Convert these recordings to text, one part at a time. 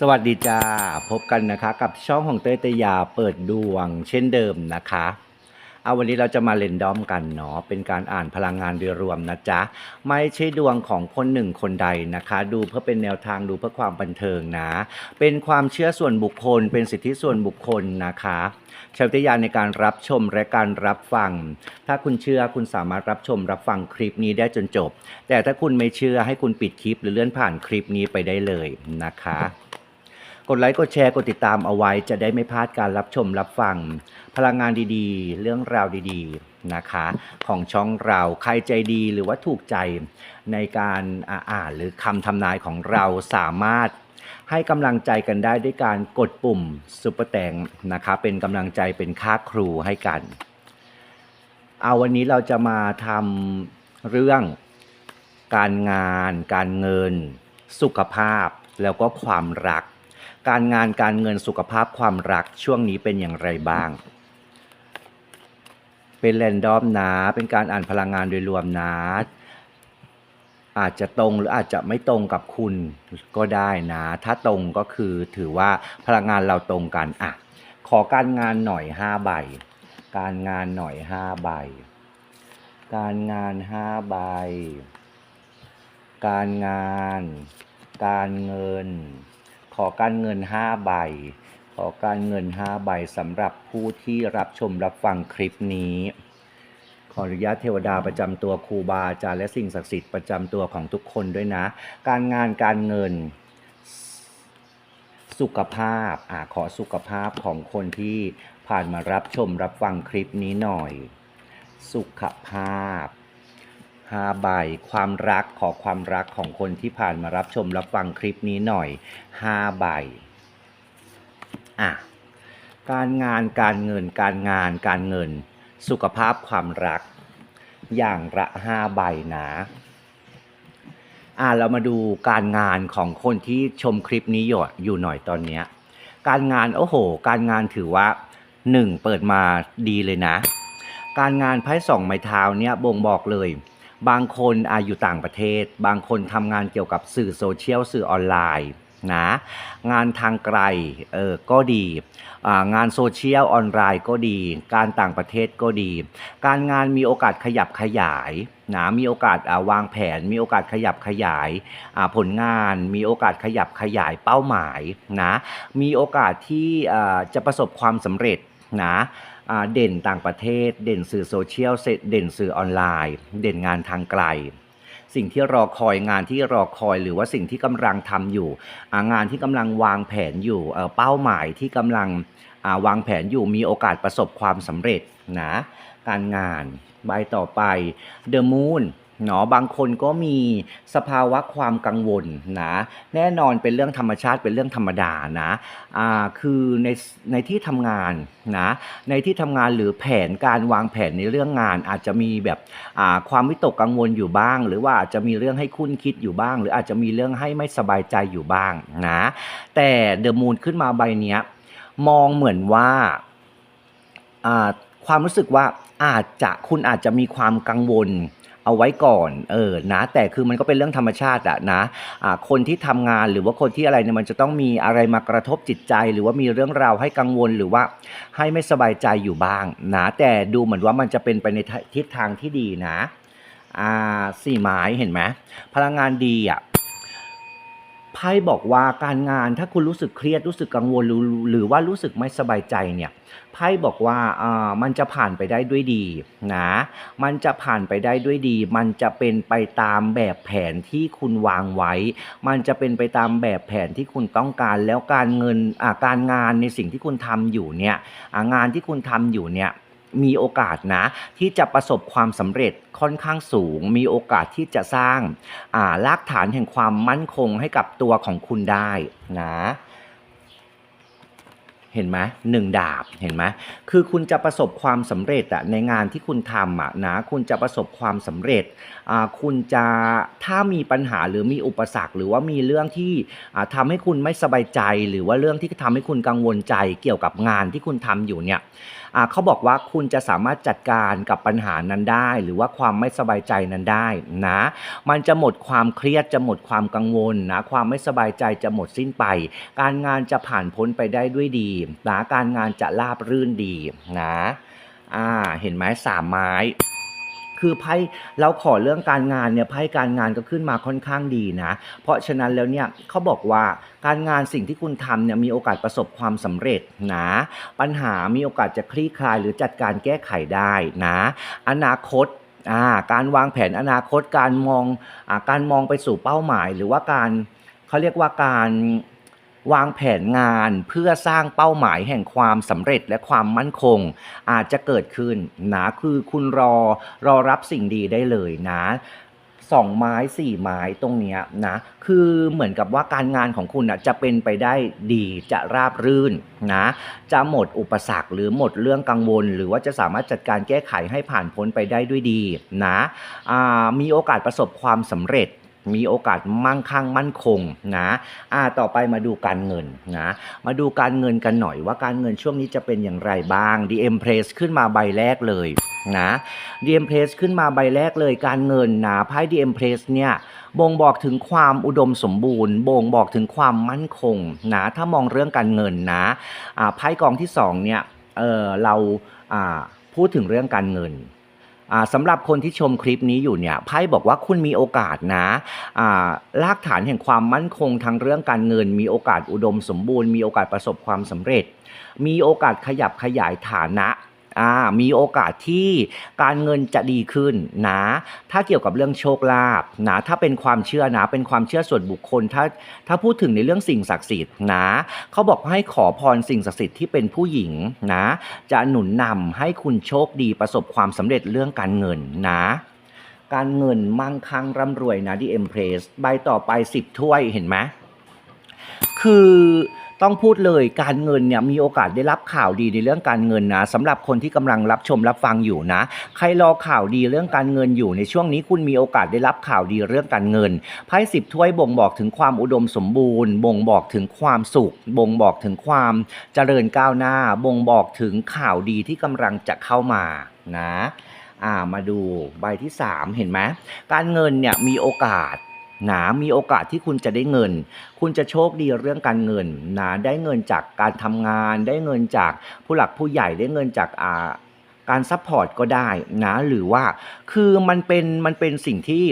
สวัสดีจ้า พบกันนะคะ กับช่องของเต้ยเตยยาเปิดดวง เช่นเดิมนะคะเอาวันนี้เราจะมาเล่นดอมกันเนาะเป็นการอ่านพลังงานโดยรวมนะจ๊ะ ไม่ใช่ดวงของคนหนึ่งคนใดนะคะ ดูเพื่อเป็นแนวทางดูเพื่อความบันเทิงนะ เป็นความเชื่อส่วนบุคคล เป็นสิทธิส่วนบุคคลนะคะใช้วิจารณญาในการรับชมและการรับฟัง ถ้าคุณเชื่อคุณสามารถรับชมรับฟังคลิปนี้ได้จนจบ แต่ถ้าคุณไม่เชื่อให้คุณปิดคลิป หรือเลื่อนผ่านคลิปนี้ไปได้เลยนะคะ กดไลค์กดแชร์กดติดตามเอาไว้ จะได้ไม่พลาดการรับชมรับฟัง พลังงานดีๆ เรื่องราวดีๆนะคะ ของช่องเราใครใจดีหรือว่าถูกใจในการอ่าอานหรือคำทำนายของเราสามารถให้กำลังใจกันได้ด้วยการกดปุ่มซุปเปอร์แตงนะคะเป็นกำลังใจเป็นค่าครูให้กัน เอาวันนี้เราจะมาทำเรื่องการงาน การเงิน สุขภาพแล้วก็ความรัก การงานการเงินสุขภาพความรักช่วงนี้เป็นอย่างไรบ้าง เป็นแรนดอมนะเป็นการอ่านพลังงานโดยรวมนะอาจจะตรงหรืออาจจะไม่ตรงกับคุณก็ได้นะ ถ้าตรงก็คือถือว่าพลังงานเราตรงกันอะขอการงานหน่อยห้าใบ การงานหน่อยห้าใบ การงานห้าใบ การงาน การเงิน ขอการเงินห้าใบ ขอการเงินห้าใบสำหรับผู้ที่รับชมรับฟังคลิปนี้ ขออนุญาตเทวดาประจำตัวครูบาอาจารย์และสิ่งศักดิ์สิทธิ์ประจำตัวของทุกคนด้วยนะ การงานการเงินสุขภาพอ่าขอสุขภาพของคนที่ผ่านมารับชมรับฟังคลิปนี้หน่อย สุขภาพ ห้าใบ ความรักขอความรักของคนที่ผ่านมารับชมรับฟังคลิปนี้หน่อยห้าใบ อะ การงานการเงินการงานการเงิน สุขภาพความรัก อย่างละห้าใบนะอ่าเรามาดูการงานของคนที่ชมคลิปนี้อยู่อยู่หน่อยตอนเนี้ยการงานโอ้โห การงานถือว่าหนึ่งเปิดมาดีเลยนะ การงานไพ่สองไม้เท้าเนี่ยบ่งบอกเลย บางคนอาอยู่ต่างประเทศ บางคนทำงานเกี่ยวกับสื่อโซเชียลสื่อออนไลน์นะงานทางไกลเออก็ดีงานโซเชียลออนไลน์ก็ดี การต่างประเทศก็ดี การงานมีโอกาสขยับขยายนะมีโอกาสาวางแผน มีโอกาสขยับขยายาผลงาน มีโอกาสขยับขยายเป้าหมายนะมีโอกาสที่จะประสบความสำเร็จนะ เด่นต่างประเทศ เด่นสื่อโซเชียลเด่นสื่อออนไลน์ เด่นงานทางไกล สิ่งที่รอคอยงานที่รอคอยหรือว่าสิ่งที่กำลังทำอยู่ งานที่กำลังวางแผนอยู่เป้าหมายที่กำลังวางแผนอยู่มีโอกาสประสบความสำเร็จนะการงานใบต่อไป The Moon เนาะบางคนก็มีสภาวะความกังวลนะแน่นอนเป็นเรื่องธรรมชาติเป็นเรื่องธรรมดานะอ่าคือในในที่ทำงานนะในที่ทำงานหรือแผนการวางแผนในเรื่องงาน อาจจะมีแบบอ่าความวิตกกังวลอยู่บ้าง หรือว่าอาจจะมีเรื่องให้คุ้นคิดอยู่บ้าง หรืออาจจะมีเรื่องให้ไม่สบายใจอยู่บ้างนะแต่เดอะมูนขึ้นมาใบเนี้ยมองเหมือนว่าอ่าความรู้สึกว่าอาจจะคุณอาจจะมีความกังวล เอาไว้ก่อนเออนะแต่คือมันก็เป็นเรื่องธรรมชาติอะนะอ่าคนที่ทำงานหรือว่าคนที่อะไรเนี่ยมันจะต้องมีอะไรมากระทบจิตใจ หรือว่ามีเรื่องราวให้กังวลหรือว่าให้ไม่สบายใจอยู่บ้างนะแต่ดูเหมือนว่ามันจะเป็นไปในทิศทางที่ดีนะอ่าสี่ไม้เห็นไหมพลังงานดีอะ ไพ่บอกว่าการงานถ้าคุณรู้สึกเครียดรู้สึกกังวลหรือหรือว่ารู้สึกไม่สบายใจเนี่ยไพ่บอกว่าอ่ามันจะผ่านไปได้ด้วยดีนะมันจะผ่านไปได้ด้วยดี มันจะเป็นไปตามแบบแผนที่คุณวางไว้ มันจะเป็นไปตามแบบแผนที่คุณต้องการแล้วการเงินอ่าการงานในสิ่งที่คุณทำอยู่เนี่ยอ่างานที่คุณทำอยู่เนี่ย มีโอกาสนะ ที่จะประสบความสำเร็จค่อนข้างสูง มีโอกาสที่จะสร้างารากฐานแห่งความมั่นคงให้กับตัวของคุณได้นะเห็นไหมหนึ่งดาบเห็นไหมคือคุณจะประสบความสำเร็จอะในงานที่คุณทำอะนะคุณจะประสบความสำเร็จอ่าคุณจะถ้ามีปัญหาหรือมีอุปสรรค หรือว่ามีเรื่องที่อ่าทำให้คุณไม่สบายใจ หรือว่าเรื่องที่ทำให้คุณกังวลใจเกี่ยวกับงานที่คุณทำอยู่เนี่ย เขาบอกว่าคุณจะสามารถจัดการกับปัญหานั้นได้ หรือว่าความไม่สบายใจนั้นได้นะ มันจะหมดความเครียดจะหมดความกังวลนะความไม่สบายใจจะหมดสิ้นไป การงานจะผ่านพ้นไปได้ด้วยดีนะการงานจะราบรื่นดีนะอ่าเห็นไหมสามไม้ คือไพ่เราขอเรื่องการงานเนี่ยไพ่การงานก็ขึ้นมาค่อนข้างดีนะ เพราะฉะนั้นแล้วเนี่ยเขาบอกว่าการงานสิ่งที่คุณทำเนี่ยมีโอกาสประสบความสำเร็จนะปัญหามีโอกาสจะคลี่คลายหรือจัดการแก้ไขได้นะ อนาคตาการวางแผนอนาคตการมองอการมองไปสู่เป้าหมาย หรือว่าการเขาเรียกว่าการ วางแผนงานเพื่อสร้างเป้าหมายแห่งความสำเร็จและความมั่นคง อาจจะเกิดขึ้นนะคือคุณรอรอรับสิ่งดีได้เลยนะสองไม้สี่ไม้ตรงเนี้ยนะคือเหมือนกับว่าการงานของคุณนะจะเป็นไปได้ดีจะราบรื่นนะจะหมดอุปสรรคหรือหมดเรื่องกังวล หรือว่าจะสามารถจัดการแก้ไขให้ผ่านพ้นไปได้ด้วยดีนะมีโอกาสประสบความสำเร็จ มีโอกาสมั่งคั่งมั่นคงนะอ่าต่อไปมาดูการเงินนะมาดูการเงินกันหน่อยว่าการเงินช่วงนี้จะเป็นอย่างไรบ้าง DM Press ขึ้นมาใบแรกเลยนะ DM Press ขึ้นมาใบแรกเลยการเงินนะไพ่ DM Press เนี่ยบ่งบอกถึงความอุดมสมบูรณ์ บ่งบอกถึงความมั่นคงนะถ้ามองเรื่องการเงินนะอ่าไพ่กองที่สองเนี่ยเออเราอ่าพูดถึงเรื่องการเงิน สำหรับคนที่ชมคลิปนี้อยู่เนี่ยไพ่บอกว่าคุณมีโอกาสนะรากฐานแห่งความมั่นคงทางเรื่องการเงิน มีโอกาสอุดมสมบูรณ์มีโอกาสประสบความสำเร็จ มีโอกาสขยับขยายฐานะ อ่ามีโอกาสที่การเงินจะดีขึ้นนะถ้าเกี่ยวกับเรื่องโชคลาภนะถ้าเป็นความเชื่อนะเป็นความเชื่อส่วนบุคคลถ้าถ้าพูดถึงในเรื่องสิ่งศักดิ์สิทธิ์นะเขาบอกให้ขอพรสิ่งศักดิ์สิทธิ์ที่เป็นผู้หญิงนะจะหนุนนำให้คุณโชคดีประสบความสำเร็จเรื่องการเงินนะการเงินมั่งคั่งร่ำรวยนะดีเอ็มเพรสใบต่อไป 10 ถ้วยเห็นไหมคือ ต้องพูดเลยการเงินเนี่ยมีโอกาสได้รับข่าวดีในเรื่องการเงินนะสำหรับคนที่กำลังรับชมรับฟังอยู่นะ ใครรอข่าวดีเรื่องการเงินอยู่ในช่วงนี้คุณมีโอกาสได้รับข่าวดีเรื่องการเงินไพ่สิบถ้วยบ่งบอกถึงความอุดมสมบูรณ์ บ่งบอกถึงความสุข บ่งบอกถึงความเจริญก้าวหน้า บ่งบอกถึงข่าวดีที่กำลังจะเข้ามานะ อ่ามาดูใบที่ 3 เห็นไหมการเงินเนี่ยมีโอกาส นะมีโอกาสที่คุณจะได้เงิน คุณจะโชคดีเรื่องการเงินนะได้เงินจากการทำงาน ได้เงินจากผู้หลักผู้ใหญ่ได้เงินจากอ่าการซัพพอร์ตก็ได้นะหรือว่าคือมันเป็นมันเป็นสิ่งที่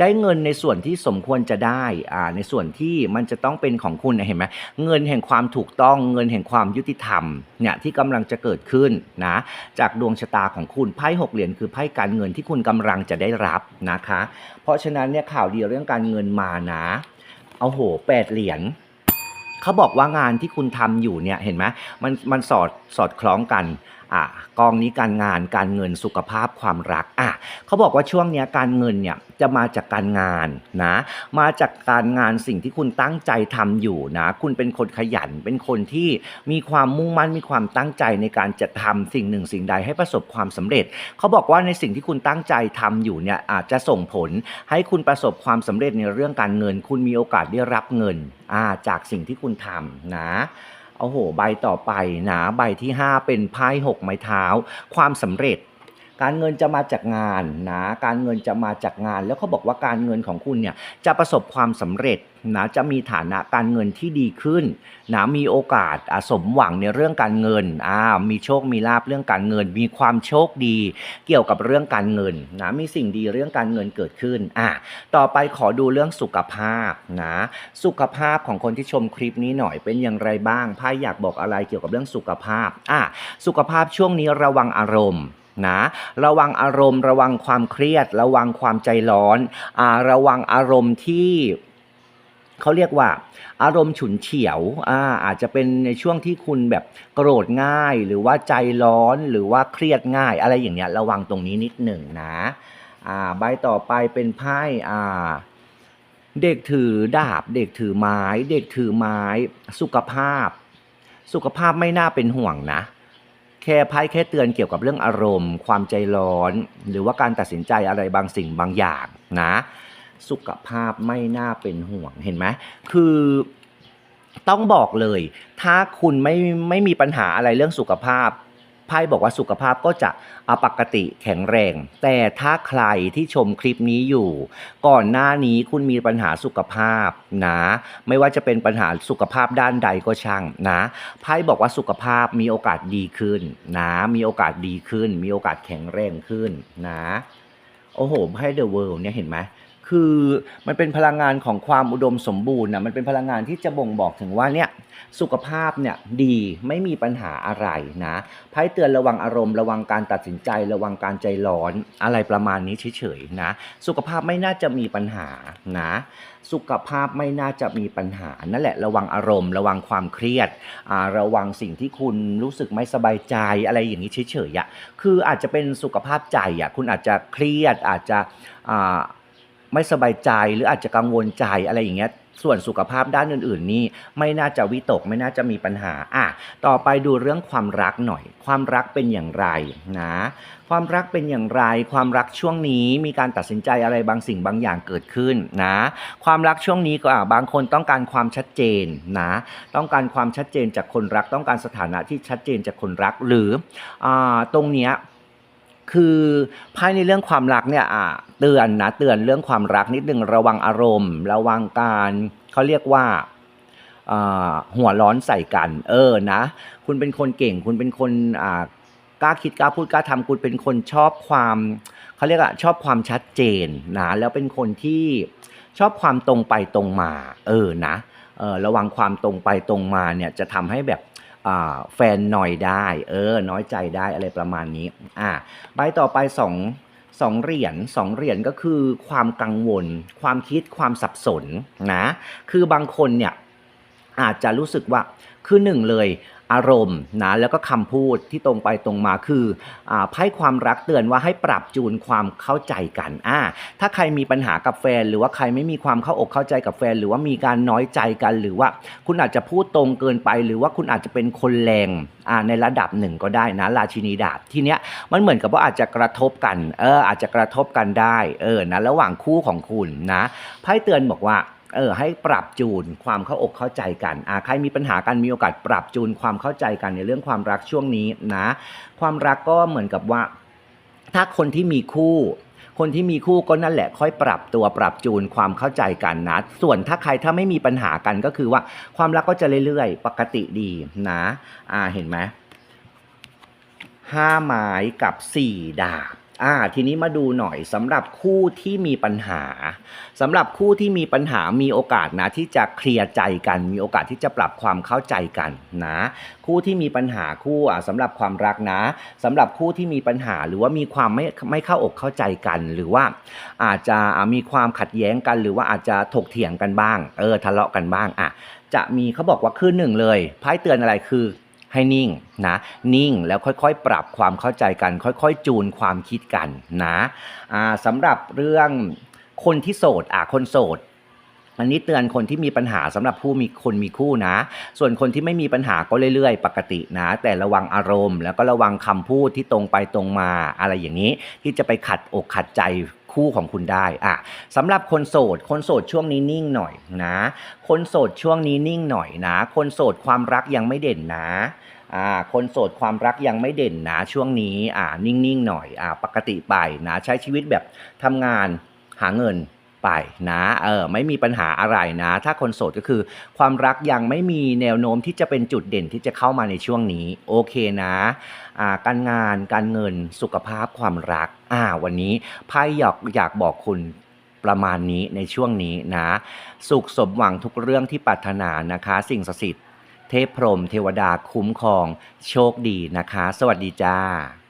ได้เงินในส่วนที่สมควรจะได้อ่าในส่วนที่มันจะต้องเป็นของคุณนะเห็นไหมเงินแห่งความถูกต้องเงินแห่งความยุติธรรมเนี่ยที่กำลังจะเกิดขึ้นนะจากดวงชะตาของคุณไพ่หกเหรียญคือไพ่การเงินที่คุณกำลังจะได้รับนะคะ เพราะฉะนั้นเนี่ยข่าวดีเรื่องการเงินมานะเอาโหแปดเหรียญเขาบอกว่างานที่คุณทำอยู่เนี่ยเห็นไหมมันมันสอดสอดคล้องกัน อะกองนี้การงานการเงินสุขภาพความรักอะเขาบอกว่าช่วงนี้การเงินเนี่ยจะมาจากการงานนะมาจากการงานสิ่งที่คุณตั้งใจทำอยู่นะคุณเป็นคนขยันเป็นคนที่มีความมุ่งมั่นมีความตั้งใจในการจะทำสิ่งหนึ่งสิ่งใดให้ประสบความสำเร็จ เขาบอกว่าในสิ่งที่คุณตั้งใจทำอยู่เนี่ยอาจจะส่งผลให้คุณประสบความสำเร็จในเรื่องการเงิน คุณมีโอกาสได้รับเงินอ่าจากสิ่งที่คุณทำนะ โอ้โห ใบต่อไปนะใบที่ 5 เป็นไพ่หกไม้เท้า ความสำเร็จ การเงินจะมาจากงานนะ การเงินจะมาจากงาน แล้วเขาบอกว่าการเงินของคุณเนี่ยจะประสบความสำเร็จ นะจะมีฐานะการเงินที่ดีขึ้นนะมีโอกาสสมหวังในเรื่องการเงินอ่ามีโชคมีลาบเรื่องการเงิน มีความโชคดีเกี่ยวกับเรื่องการเงินนะมีสิ่งดีเรื่องการเงินเกิดขึ้นอะต่อไปขอดูเรื่องสุขภาพนะสุขภาพของคนที่ชมคลิปนี้หน่อยเป็นอย่างไรบ้างไพ่อยากบอกอะไรเกี่ยวกับเรื่องสุขภาพอะสุขภาพช่วงนี้ระวังอารมณ์นะระวังอารมณ์ ระวังความเครียด ระวังความใจร้อนอ่าระวังอารมณ์ที่ เขาเรียกว่า อารมณ์ฉุนเฉียวอ่าอาจจะเป็นในช่วงที่คุณแบบโกรธง่าย หรือว่าใจร้อนหรือว่าเครียดง่าย อะไรอย่างเงี้ยระวังตรงนี้นิดหนึ่งนะอ่าใบต่อไปเป็นไพ่อ่าเด็กถือดาบ เด็กถือไม้ เด็กถือไม้ สุขภาพ สุขภาพไม่น่าเป็นห่วงนะ แค่ไพ่แค่เตือนเกี่ยวกับเรื่องอารมณ์ ความใจร้อน หรือว่าการตัดสินใจอะไรบางสิ่งบางอย่างนะ สุขภาพไม่น่าเป็นห่วงเห็นไหมคือต้องบอกเลย ถ้าคุณไม่ไม่มีปัญหาอะไรเรื่องสุขภาพไพ่บอกว่าสุขภาพก็จะอปกติแข็งแรง แต่ถ้าใครที่ชมคลิปนี้อยู่ ก่อนหน้านี้คุณมีปัญหาสุขภาพนะ ไม่ว่าจะเป็นปัญหาสุขภาพด้านใดก็ช่างนะไพ่บอกว่าสุขภาพมีโอกาสดีขึ้นนะ มีโอกาสดีขึ้น มีโอกาสแข็งแรงขึ้นนะ โอ้โหไพ่เดอะเวิลด์เนี่ยเห็นไหม คือมันเป็นพลังงานของความอุดมสมบูรณ์นะมันเป็นพลังงานที่จะบ่งบอกถึงว่าเนี่ยสุขภาพเนี่ยดีไม่มีปัญหาอะไรนะไพ่เตือนระวังอารมณ์ระวังการตัดสินใจ ระวังการใจร้อนอะไรประมาณนี้เฉยๆนะสุขภาพไม่น่าจะมีปัญหานะสุขภาพไม่น่าจะมีปัญหานั่นแหละระวังอารมณ์ ระวังความเครียดอ่าระวังสิ่งที่คุณรู้สึกไม่สบายใจอะไรอย่างนี้เฉยๆอะคืออาจจะเป็นสุขภาพใจอะคุณอาจจะเครียดอาจจะอ่า ไม่สบายใจหรืออาจจะกังวลใจอะไรอย่างเงี้ยส่วนสุขภาพด้านอื่น ๆ นี่ไม่น่าจะวิตกไม่น่าจะมีปัญหาอะต่อไปดูเรื่องความรักหน่อย ความรักเป็นอย่างไรนะความรักเป็นอย่างไร ความรักช่วงนี้มีการตัดสินใจอะไรบางสิ่งบางอย่างเกิดขึ้นนะ ความรักช่วงนี้ก็บางคนต้องการความชัดเจนนะ ต้องการความชัดเจนจากคนรัก ต้องการสถานะที่ชัดเจนจากคนรักหรืออตรงเนี้ย คือภายในเรื่องความรักเนี่ยอะเตือนนะเตือนเรื่องความรักนิดนึงระวังอารมณ์ ระวังการเขาเรียกว่าหัวร้อนใส่กัน เออนะ คุณเป็นคนเก่ง คุณเป็นคนกล้าคิดกล้าพูดกล้าทำคุณเป็นคนชอบความเขาเรียกอะชอบความชัดเจนนะแล้วเป็นคนที่ชอบความตรงไปตรงมา เออนะเออระวังความตรงไปตรงมาเนี่ยจะทำให้แบบ แฟนหน่อยได้ เออ น้อยใจได้อะไรประมาณนี้ อ่าใบต่อไปสองสองเหรียญสองเหรียญก็คือความกังวล ความคิดความสับสนนะ คือบางคนเนี่ยอาจจะรู้สึกว่าคือหนึ่งเลย อารมณ์นะแล้วก็คำพูดที่ตรงไปตรงมาคืออไพ่ความรักเตือนว่าให้ปรับจูนความเข้าใจกันอ่าถ้าใครมีปัญหากับแฟน หรือว่าใครไม่มีความเข้าอกเข้าใจกับแฟน หรือว่ามีการน้อยใจกัน หรือว่าคุณอาจจะพูดตรงเกินไป หรือว่าคุณอาจจะเป็นคนแรงอ่าในระดับหนึ่งก็ได้นะราชินีดาบทีเนี้ยมันเหมือนกับว่าอาจจะกระทบกันเอออาจจะกระทบกันได้เออนะระหว่างคู่ของคุณนะไพ่เตือนบอกว่า เออให้ปรับจูนความเข้าอกเข้าใจกันอ่าใครมีปัญหากันมีโอกาสปรับจูนความเข้าใจกันในเรื่องความรักช่วงนี้นะ ความรักก็เหมือนกับว่า ถ้าคนที่มีคู่คนที่มีคู่ก็นั่นแหละค่อยปรับตัวปรับจูนความเข้าใจกันนะ ส่วนถ้าใครถ้าไม่มีปัญหากันก็คือว่าความรักก็จะเรื่อยๆ ปกติดีนะ อ่าเห็นไหมห้าไม้กับสี่ดาบ อ่าทีนี้มาดูหน่อยสำหรับคู่ที่มีปัญหาสำหรับคู่ที่มีปัญหามีโอกาสนะที่จะเคลียร์ใจกัน มีโอกาสที่จะปรับความเข้าใจกันนะคู่ที่มีปัญหาคู่อะสำหรับความรักนะสำหรับคู่ที่มีปัญหาหรือว่ามีความไม่ไม่เข้าอกเข้าใจกัน หรือว่าอาจจะอะมีความขัดแย้งกัน หรือว่าอาจจะถกเถียงกันบ้างเออทะเลาะกันบ้างอะจะมีเขาบอกว่าคือหนึ่งเลยไพ่เตือนอะไรคือ ให้นิ่งนะนิ่งแล้วค่อยๆ ปรับความเข้าใจกัน ค่อยๆ จูนความคิดกันนะสำหรับเรื่องคนที่โสดอะคนโสดอันนี้เตือนคนที่มีปัญหาสำหรับผู้มีคนมีคู่นะ ส่วนคนที่ไม่มีปัญหาก็เรื่อย ๆ ปกตินะ แต่ระวังอารมณ์ แล้วก็ระวังคำพูดที่ตรงไปตรงมาอะไรอย่างนี้ ที่จะไปขัดอกขัดใจ คู่ของคุณได้อะสำหรับคนโสด คนโสดช่วงนี้นิ่งหน่อยนะ คนโสดช่วงนี้นิ่งหน่อยนะ คนโสดความรักยังไม่เด่นนะอ่าคนโสดความรักยังไม่เด่นนะช่วงนี้อ่านิ่งๆหน่อยอ่าปกติไปนะใช้ชีวิตแบบทำงานหาเงิน ไปนะเออไม่มีปัญหาอะไรนะ ถ้าคนโสดก็คือ ความรักยังไม่มีแนวโน้มที่จะเป็นจุดเด่นที่จะเข้ามาในช่วงนี้ โอเคนะการงานการเงินสุขภาพความรักอ่าวันนี้ไพ่อยากอยากบอกคุณประมาณนี้ในช่วงนี้นะ สุขสมหวังทุกเรื่องที่ปรารถนานะคะ สิ่งศักดิ์สิทธิ์เทพพรมเทวดาคุ้มครอง โชคดีนะคะ สวัสดีจ้า